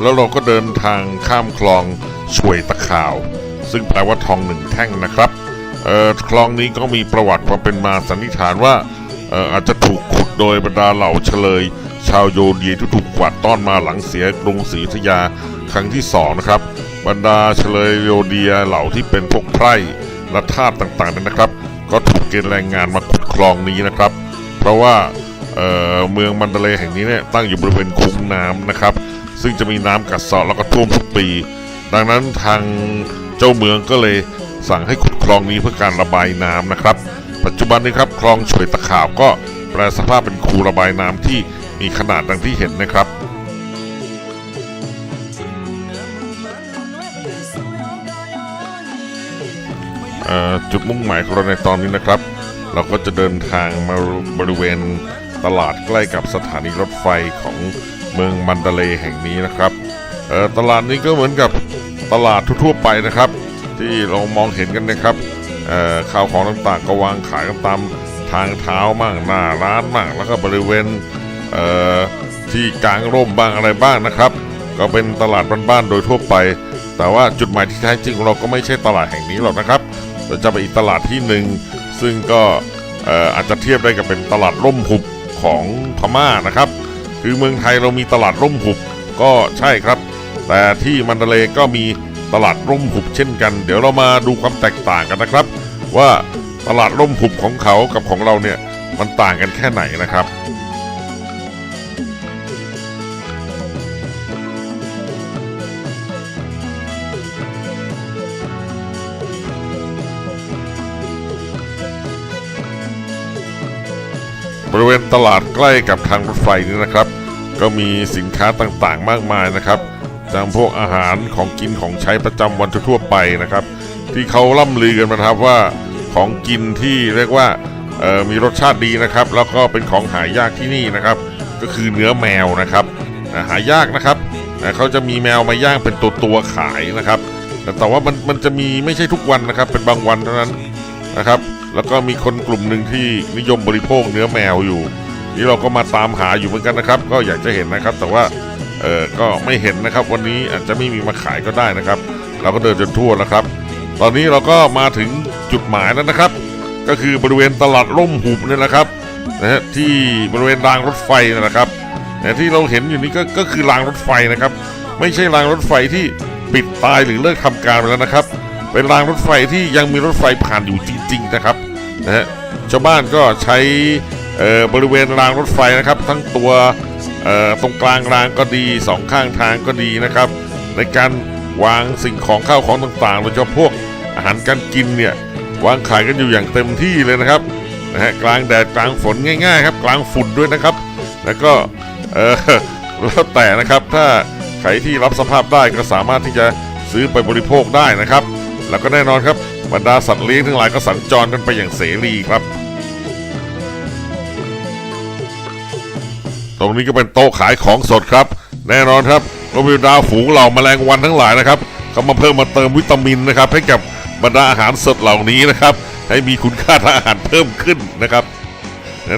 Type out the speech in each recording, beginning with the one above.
แล้วเราก็เดินทางข้ามคลองช่วยตะขาว ซึ่งแปลว่าทองหนึ่งแท่งนะครับเออคลองนี้ก็มีประวัติความเป็นมาสันนิษฐานว่าเอออาจจะถูกขุดโดยบรรดาเหล่าเฉลย ชาวโยเดียที่ถูกกวาดต้อนมาหลังเสียกรุงศรีธยาครั้งที่สองนะครับ บรรดาเฉลยโยเดียเหล่าที่เป็นพวกไพร่และทาสต่างๆนั้นนะครับ ก็ถูกเกณฑ์แรงงานมาขุดคลองนี้นะครับ เพราะว่าเเมืองมันเดเลแห่งนี้เนี่ยตั้งอยู่บริเวณคุ้งน้ำนะครับ ซึ่งจะมีน้ำกัดเซาะแล้วก็ท่วมทุกปี ดังนั้นทางเจ้าเมืองก็เลยสั่งให้ขุดคลองนี้เพื่อการระบายน้ำนะครับ ปัจจุบันนี้ครับคลองเฉวยตะขาบก็แปลสภาพเป็นคูระบายน้ำที่มีขนาดดังที่เห็นนะครับจุดมุ่งหมายของเราในตอนนี้นะครับ เราก็จะเดินทางมาบริเวณตลาดใกล้กับสถานีรถไฟของ เมืองมันเดเลยแห่งนี้นะครับเอ่อตลาดนี้ก็เหมือนกับตลาดทั่วๆไปนะครับ ที่เรามองเห็นกันนะครับเอ่อข้าวของต่างๆก็วางขายกันตามทางเท้ามั่งหน้าร้านมั่งแล้วก็บริเวณเอ่อที่กลางร่มบ้างอะไรบ้างนะครับ ก็เป็นตลาดบ้านๆโดยทั่วไป แต่ว่าจุดหมายที่แท้จริงของเราก็ไม่ใช่ตลาดแห่งนี้หรอกนะครับเราจะไปอีกตลาดที่หนึ่งซึ่งก็เอ่ออาจจะเทียบได้กับเป็นตลาดร่มหุบของพม่านะครับ คือเมืองไทยเรามีตลาดร่มหุบก็ใช่ครับ แต่ที่มันเดเลก็มีตลาดร่มหุบเช่นกัน เดี๋ยวเรามาดูความแตกต่างกันนะครับ ว่าตลาดร่มหุบของเขากับของเราเนี่ยมันต่างกันแค่ไหนนะครับ บริเวณตลาดใกล้กับทางรถไฟนี่นะครับ ก็มีสินค้าต่างๆ มากมายนะครับจำพวกอาหารของกินของใช้ประจำวันทั่วไปนะครับ ที่เขาล่ำลือกันมาครับว่าของกินที่เรียกว่ามีรสชาติดีนะครับ แล้วก็เป็นของหายากที่นี่นะครับ ก็คือเนื้อแมวนะครับหายากนะครับอ่เขาจะมีแมวมาย่างเป็นตัวตัวขายนะครับแต่แต่ว่ามันมันจะมีไม่ใช่ทุกวันนะครับ เป็นบางวันเท่านั้นนะครับ แล้วก็มีคนกลุ่มหนึ่งที่นิยมบริโภคเนื้อแมวอยู่ นี่เราก็มาตามหาอยู่เหมือนกันนะครับ ก็อยากจะเห็นนะครับ แต่ว่าเออก็ไม่เห็นนะครับ วันนี้อาจจะไม่มีมาขายก็ได้นะครับ เราก็เดินจนทั่วแล้วครับ ตอนนี้เราก็มาถึงจุดหมายแล้วนะครับ ก็คือบริเวณตลาดร่มหุบเนี่ยแหละครับนะฮะที่บริเวณรางรถไฟนั่แหละครับแต่ที่เราเห็นอยู่นี้ก็ก็คือรางรถไฟนะครับ ไม่ใช่รางรถไฟที่ปิดตายหรือเลิกทำการไปแล้วนะครับ เป็นรางรถไฟที่ยังมีรถไฟผ่านอยู่จริง ๆ นะครับนะฮะชาวบ้านก็ใช้เอ่อบริเวณรางรถไฟนะครับ ทั้งตัวเอ่อตรงกลางรางก็ดีสองข้างทางก็ดีนะครับ ในการวางสิ่งของข้าวของต่างๆโดยเฉพาะพวกอาหารการกินเนี่ยวางขายกันอยู่อย่างเต็มที่เลยนะครับนะฮะกลางแดดกลางฝนง่ายๆครับ กลางฝุ่นด้วยนะครับ แล้วก็เออแล้วแต่นะครับถ้าใครที่รับสภาพได้ก็สามารถที่จะซื้อไปบริโภคได้นะครับ แล้วก็แน่นอนครับบรรดาสัตว์เลี้ยงทั้งหลายก็สัญจรกันไปอย่างเสรีครับ ตรงนี้ก็เป็นโต๊ะขายของสดครับ แน่นอนครับก็มีดาวฝูงเหล่าแมลงวันทั้งหลายนะครับเขามาเพิ่มมาเติมวิตามินนะครับให้กับบรรดาอาหารสดเหล่านี้นะครับ ให้มีคุณค่าทางอาหารเพิ่มขึ้นนะครับ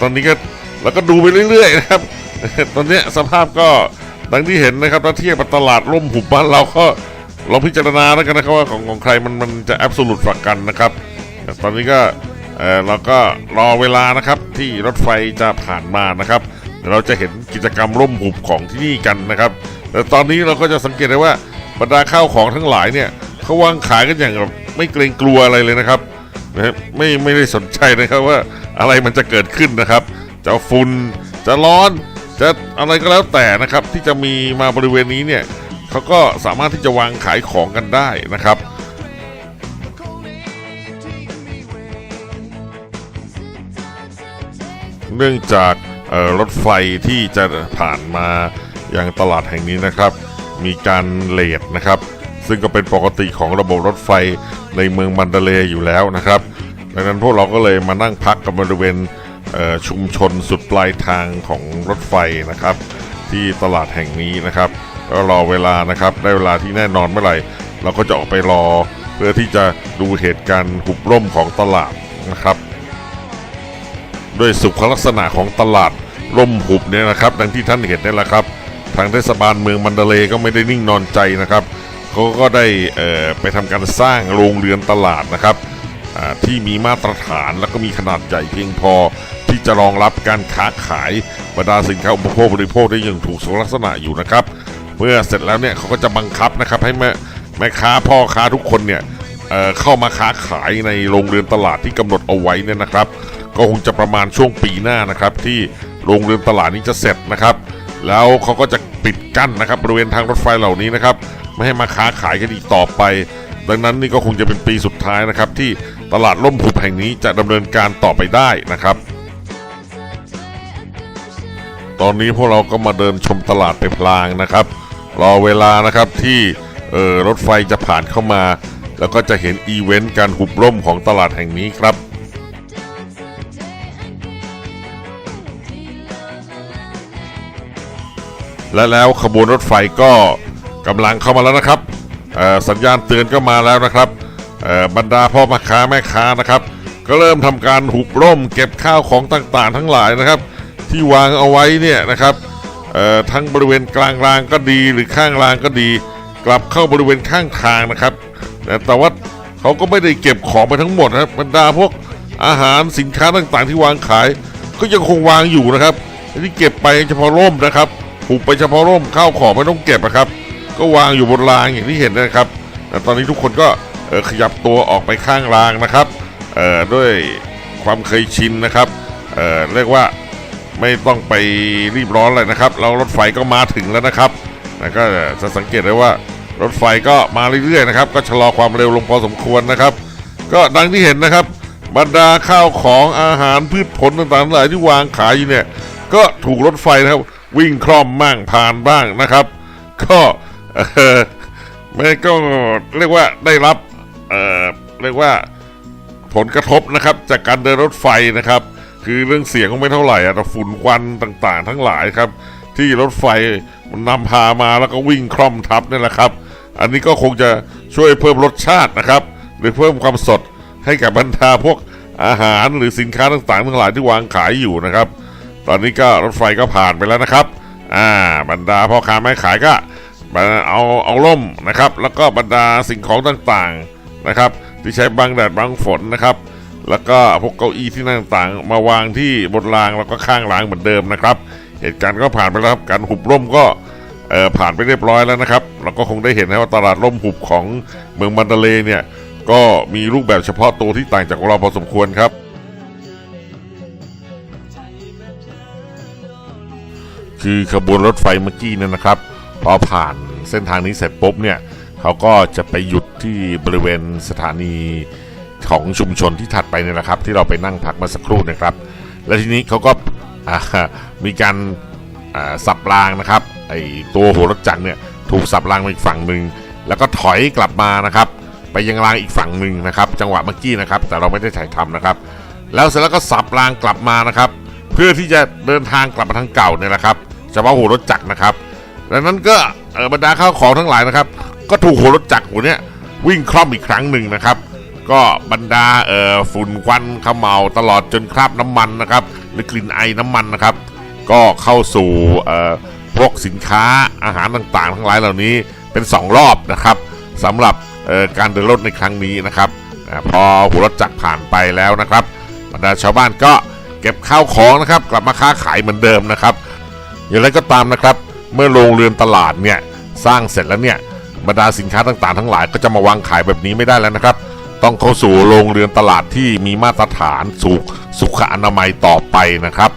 ตอนนี้ก็เราก็ดูไปเรื่อยๆนะครับ ตอนนี้สภาพก็ดังที่เห็นนะครับถ้าเทียบกับตลาดร่มหุบบ้านเราก็ ลองพิจารณาแล้วกันนะครับว่าของของใครมันมันจะแอบสูตฝักกันนะครับแต่ตอนนี้ก็เออเราก็รอเวลานะครับที่รถไฟจะผ่านมานะครับเดี๋ยวเราจะเห็นกิจกรรมร่มหุบของที่นี่กันนะครับ แต่ตอนนี้เราก็จะสังเกตได้ว่าบรรดาข้าวของทั้งหลายเนี่ยเขาวางขายกันอย่างแบบไม่เกรงกลัวอะไรเลยนะครับนะฮะไม่ไม่ได้สนใจนะครับว่าอะไรมันจะเกิดขึ้นนะครับจะฝุ่นจะร้อนจะอะไรก็แล้วแต่นะครับ ที่จะมีมาบริเวณนี้เนี่ย เขาก็สามารถที่จะวางขายของกันได้นะครับเนื่องจากรถไฟที่จะผ่านมายังตลาดแห่งนี้นะครับ มีการเลทนะครับ ซึ่งก็เป็นปกติของระบบรถไฟในเมืองมันเดเลยอยู่แล้วนะครับ ดังนั้นพวกเราก็เลยมานั่งพักกับบริเวณเชุมชนสุดปลายทางของรถไฟนะครับ ที่ตลาดแห่งนี้นะครับ รอเวลานะครับ ได้เวลาที่แน่นอนเมื่อไหร่ เราก็จะออกไปรอ เพื่อที่จะดูเหตุการณ์หุบร่มของตลาดนะครับด้วยสุขลักษณะของตลาดร่มหุบเนี่ยนะครับดังที่ท่านเห็นนี่แหละครับ ทางเทศบาลเมืองมันเดเลยก็ไม่ได้นิ่งนอนใจนะครับเขาก็ได้ไปทำการสร้างโรงเรือนตลาดนะครับที่มีมาตรฐานแล้วก็มีขนาดใหญ่เพียงพอ ที่จะรองรับการค้าขายบรรดาสินค้าอุปโภคบริโภคได้อย่างถูกสุขลักษณะอยู่นะครับ เมื่อเสร็จแล้วเนี่ยเขาก็จะบังคับนะครับให้แม่แม่ค้าพ่อค้าทุกคนเนี่ยเเข้ามาค้าขายในโรงเรือนตลาดที่กำหนดเอาไว้เนี่ยนะครับ ก็คงจะประมาณช่วงปีหน้านะครับ ที่โรงเรือนตลาดนี้จะเสร็จนะครับ แล้วเขาก็จะปิดกั้นนะครับบริเวณทางรถไฟเหล่านี้นะครับไม่ให้มาค้าขายกันอีกต่อไป ดังนั้นนี่ก็คงจะเป็นปีสุดท้ายนะครับ ที่ตลาดล่มหุบแห่งนี้จะดำเนินการต่อไปได้นะครับ ตอนนี้พวกเราก็มาเดินชมตลาดไปพลางนะครับ รอเวลานะครับที่เออรถไฟจะผ่านเข้ามา แล้วก็จะเห็นอีเวนต์การหุบร่มของตลาดแห่งนี้ครับและแล้วขบวนรถไฟก็กำลังเข้ามาแล้วนะครับสัญญาณเตือนก็มาแล้วนะครับบรรดาพ่อมาค้าแม่ค้านะครับ ก็เริ่มทำการหุบร่ม เก็บข้าวของต่างๆ ทั้งหลายนะครับ ที่วางเอาไว้เนี่ยนะครับ ทั้งบริเวณกลางรางก็ดีหรือข้างรางก็ดี กลับเข้าบริเวณข้างทางนะครับแต่ว่าเขาก็ไม่ได้เก็บของไปทั้งหมดนะครับบรรดาพวกอาหารสินค้าต่างๆ ที่วางขาย ก็ยังคงวางอยู่นะครับที่เก็บไปเฉพาะร่มนะครับผูกไปเฉพาะร่มข้าวของไม่ต้องเก็บนะครับ ก็วางอยู่บนรางอย่างที่เห็นนะครับตอนนี้ทุกคนก็ขยับตัวออกไปข้างรางนะครับด้วยความเคยชินนะครับเเรียกว่า ไม่ต้องไปรีบร้อนเลยนะครับแล้วรถไฟก็มาถึงแล้วนะครับแล้วก็จะสังเกตได้ว่ารถไฟก็มาเรื่อยๆนะครับ ก็ชะลอความเร็วลงพอสมควรนะครับ ก็ดังที่เห็นนะครับ บรรดาข้าวของอาหารพืชผลต่างๆหลายที่วางขายอยู่เนี่ยก็ถูกรถไฟนะครับ วิ่งคล่อมบ้างผ่านบ้างนะครับ ก็เออมันก็เรียกว่าได้รับเออเรียกว่าผลกระทบนะครับ จากการเดินรถไฟนะครับ คือเรื่องเสียงก็ไม่เท่าไหร่อะแต่ฝุ่นควันต่างๆ ทั้งหลายครับ ที่รถไฟมันนำพามาแล้วก็วิ่งคล่อมทับนี่แหละครับ อันนี้ก็คงจะช่วยเพิ่มรสชาตินะครับ หรือเพิ่มความสดให้กับบรรดาพวกอาหารหรือสินค้าต่างๆ ทั้งหลายที่วางขายอยู่นะครับ ตอนนี้ก็รถไฟก็ผ่านไปแล้วนะครับ อ่า บรรดาพ่อค้าแม่ขายก็เอาเอาล่มนะครับ แล้วก็บรรดาสิ่งของต่างๆนะครับ ที่ใช้บังแดดบังฝนนะครับ แล้วก็พวกเก้าอี้ที่นั่งต่างมาวางที่บนรางแล้วก็ข้างรางเหมือนเดิมนะครับ เหตุการณ์ก็ผ่านไปแล้วครับการหุบร่มก็ผ่านไปเรียบร้อยแล้วนะครับเราก็คงได้เห็นนะว่าตลาดร่มหุบของเมืองมันเดเลเนี่ยก็มีรูปแบบเฉพาะตัวที่ต่างจากของเราพอสมควรครับ คือขบวนรถไฟเมื่อกี้เนี่ยนะครับ พอผ่านเส้นทางนี้เสร็จปุ๊บเนี่ยเขาก็จะไปหยุดที่บริเวณสถานี ของชุมชนที่ถัดไปเนี่ยนะครับ ที่เราไปนั่งพักมาสักครู่นะครับ และทีนี้เขาก็มีการสับรางนะครับไอตัวหัวรถจักรเนี่ยถูกสับรางไปอีกฝั่งหนึ่งแล้วก็ถอยกลับมานะครับ ไปยังรางอีกฝั่งหนึ่งนะครับ จังหวะเมื่อกี้นะครับ แต่เราไม่ได้ถ่ายทำนะครับ แล้วเสร็จแล้วก็สับรางกลับมานะครับ เพื่อที่จะเดินทางกลับมาทางเก่าเนี่ยแหละครับเฉพาะหัวรถจักรนะครับดังนั้นก็บรรดาข้าวของทั้งหลายนะครับ ก็ถูกหัวรถจักรหัวเนี้ยวิ่งคล่อมอีกครั้งหนึ่งนะครับ ก็บรรดาเอ่อฝุ่นควันขมเหลาตลอดจนคราบน้ำมันนะครับหรือกลิ่นไอน้ำมันนะครับ ก็เข้าสู่เอ่อพวกสินค้าอาหารต่างๆ ทั้งหลายเหล่านี้เป็นสองรอบนะครับสำหรับเอ่อการเดินรถในครั้งนี้นะครับอพอหัวรถจักรผ่านไปแล้วนะครับบรรดาชาวบ้านก็เก็บข้าวของนะครับ กลับมาค้าขายเหมือนเดิมนะครับ อย่างไรก็ตามนะครับ เมื่อโรงเรือนตลาดเนี่ยสร้างเสร็จแล้วเนี่ยบรรดาสินค้าต่างๆ ทั้งหลายก็จะมาวางขายแบบนี้ไม่ได้แล้วนะครับ ต้องเข้าสู่โรงเรือนตลาดที่มีมาตรฐานสุขสุขอนามัยต่อไปนะครับ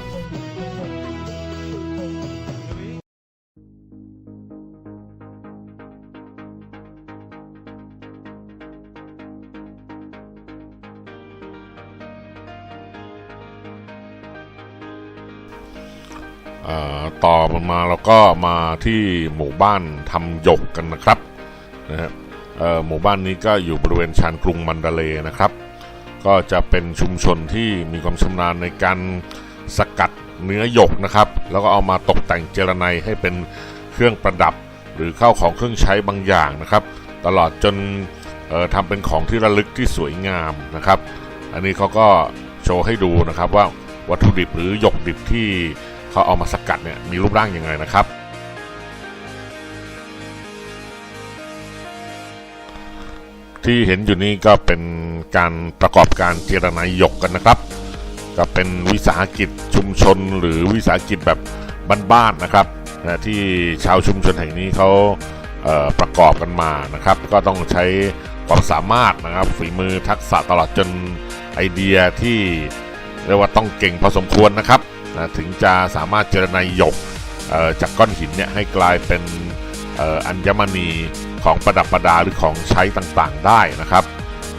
อ่อต่อมาเราก็มาที่หมู่บ้านทำหยกกันนะครับนะฮะเอ่อ หมู่บ้านนี้ก็อยู่บริเวณชานกรุงมันดาเลนะครับ ก็จะเป็นชุมชนที่มีความชำนาญในการสกัดเนื้อหยกนะครับ แล้วก็เอามาตกแต่งเจรไนให้เป็นเครื่องประดับ หรือเข้าของเครื่องใช้บางอย่างนะครับ ตลอดจนทำเป็นของที่ระลึกที่สวยงามนะครับ อันนี้เขาก็โชว์ให้ดูนะครับว่าวัตถุดิบหรือหยกดิบที่เขาเอามาสกัดเนี่ยมีรูปร่างยังไงนะครับ ที่เห็นอยู่นี่ก็เป็นการประกอบการเจรนายหยกกันนะครับ ก็เป็นวิสาหกิจชุมชนหรือวิสาหกิจแบบบ้านๆนะครับนะที่ชาวชุมชนแห่งนี้เขาเประกอบกันมานะครับ ก็ต้องใช้ความสามารถนะครับฝีมือทักษะตลอดจนไอเดียที่เรียกว่าต้องเก่งพอสมควรนะครับนะถึงจะสามารถเจรนายหยกจากก้อนหินเนี่ยให้กลายเป็นอัญมณี ของประดับประดาหรือของใช้ต่างๆได้นะครับ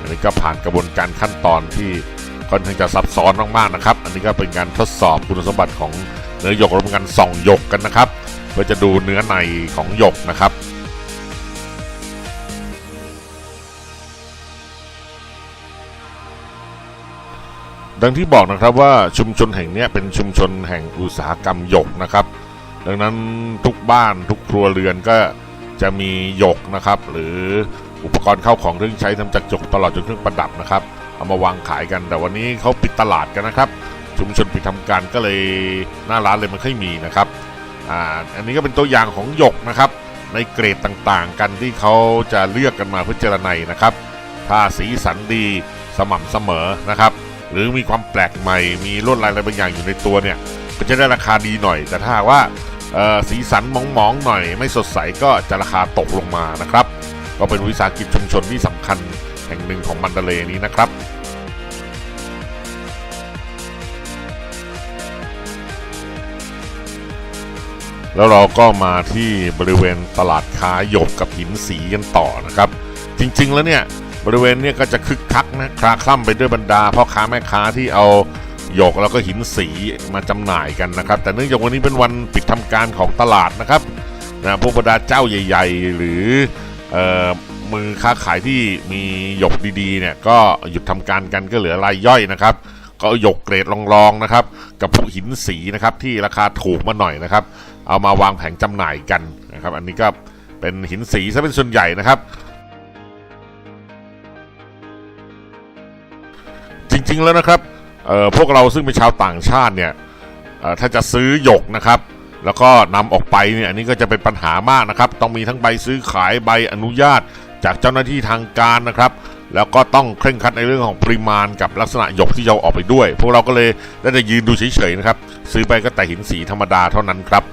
อันนี้ก็ผ่านกระบวนการขั้นตอนที่ค่อนข้างจะซับซ้อนมากๆนะครับ อันนี้ก็เป็นการทดสอบคุณสมบัติของเนื้อหยกรวมกันส่องหยกกันนะครับเพื่อจะดูเนื้อในของหยกนะครับดังที่บอกนะครับว่าชุมชนแห่งนี้เป็นชุมชนแห่งอุตสาหกรรมหยกนะครับ ดังนั้นทุกบ้านทุกครัวเรือนก็ จะมีหยกนะครับหรืออุปกรณ์เข้าของเครื่องใช้ทำจากหยกตลอดจนเครื่องประดับนะครับ เอามาวางขายกัน แต่วันนี้เขาปิดตลาดกันนะครับ ชุมชนปิดทำการก็เลยหน้าร้านเลยไม่ค่อยมีนะครับอ่าอันนี้ก็เป็นตัวอย่างของหยกนะครับ ในเกรดต่างๆ กันที่เขาจะเลือกกันมาเพื่อเจรไนนะครับ ถ้าสีสันดีสม่ำเสมอนะครับ หรือมีความแปลกใหม่มีลวดลายอะไรบางอย่างอยู่ในตัวเนี่ยก็จะได้ราคาดีหน่อย แต่ถ้าว่า สีสันมองๆหน่อย ไม่สดใสก็จะราคาตกลงมานะครับ ก็เป็นวิสาหกิจชุมชนที่สำคัญแห่งหนึ่งของมันเดเลนี้นะครับแล้วเราก็มาที่บริเวณตลาดค้าหยกกับหินสีกันต่อนะครับ จริงๆแล้วเนี่ยบริเวณเนี้ก็จะคึกคักนะคลาคล่ำไปด้วยบรรดาพ่อค้าแม่ค้าที่เอา หยกแล้วก็หินสีมาจำหน่ายกันนะครับ แต่เนื่องจากวันนี้เป็นวันปิดทำการของตลาดนะครับนะพวกบรรดาเจ้าใหญ่ ๆ หรือเอ่อมือค้าขายที่มีหยกดีๆเนี่ยก็หยุดทำการกันก็เหลือรายย่อยนะครับ ก็หยกเกรดรองๆนะครับ กับพวกหินสีนะครับที่ราคาถูกมาหน่อยนะครับ เอามาวางแผงจำหน่ายกันนะครับ อันนี้ก็เป็นหินสีซะเป็นส่วนใหญ่นะครับจริงๆแล้วนะครับ เอ่อพวกเราซึ่งเป็นชาวต่างชาติเนี่ยออถ้าจะซื้อหยกนะครับ แล้วก็นำออกไปเนี่ยอันนี้ก็จะเป็นปัญหามากนะครับ ต้องมีทั้งใบซื้อขายใบอนุญาตจากเจ้าหน้าที่ทางการนะครับ แล้วก็ต้องเคร่งครัดในเรื่องของปริมาณกับลักษณะหยกที่จะเราออกไปด้วย พวกเราก็เลยได้แต่ยืนดูเฉยๆนะครับ ซื้อไปก็แต่หินสีธรรมดาเท่านั้นครับ